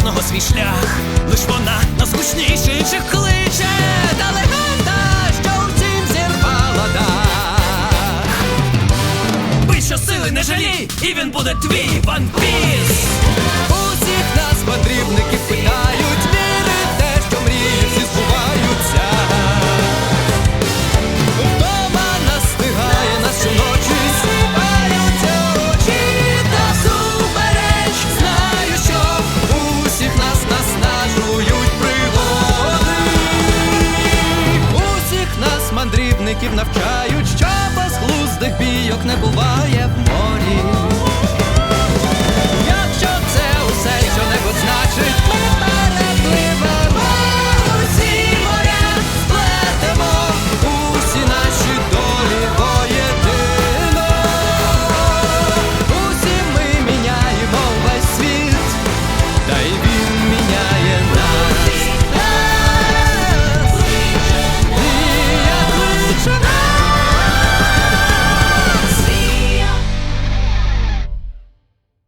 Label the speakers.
Speaker 1: кожного свій шлях. Лиш вона інших кличе. Та легенда, що втім зірвала дах. Бий щосили не жалій, і він буде твій ванпіс. посібників навчають, що безглуздих бійок не буває.